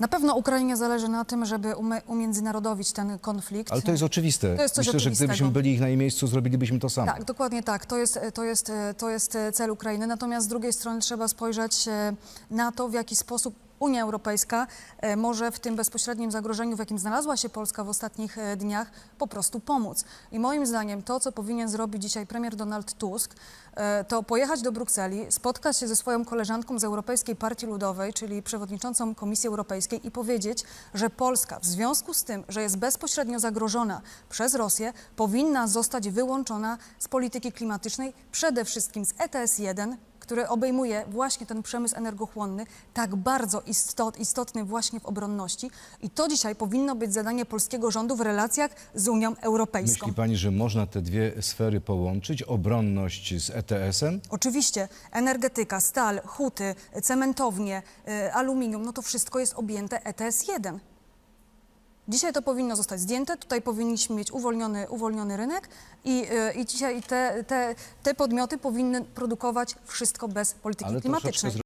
Na pewno Ukrainie zależy na tym, żeby umiędzynarodowić ten konflikt. Ale to jest oczywiste. To jest Myślę, że gdybyśmy byli ich na jej miejscu, zrobilibyśmy to samo. Tak, dokładnie tak. To jest, to, jest, to jest cel Ukrainy. Natomiast z drugiej strony trzeba spojrzeć e, na to, w jaki sposób Unia Europejska e, może w tym bezpośrednim zagrożeniu, w jakim znalazła się Polska w ostatnich e, dniach, po prostu pomóc. I moim zdaniem to, co powinien zrobić dzisiaj premier Donald Tusk, e, to pojechać do Brukseli, spotkać się ze swoją koleżanką z Europejskiej Partii Ludowej, czyli przewodniczącą Komisji Europejskiej i powiedzieć, że Polska w związku z tym, że jest bezpośrednio zagrożona przez Rosję, powinna zostać wyłączona z polityki klimatycznej, przede wszystkim z ETS-1, który obejmuje właśnie ten przemysł energochłonny, tak bardzo istot, istotny właśnie w obronności. I to dzisiaj powinno być zadanie polskiego rządu w relacjach z Unią Europejską. Myśli pani, że można te dwie sfery połączyć? Obronność z ETS-em? Oczywiście energetyka, stal, huty, cementownie, y, aluminium, no to wszystko jest objęte ETS-1. Dzisiaj to powinno zostać zdjęte, tutaj powinniśmy mieć uwolniony, uwolniony rynek i, y, i dzisiaj te, te, te podmioty powinny produkować wszystko bez polityki klimatycznej.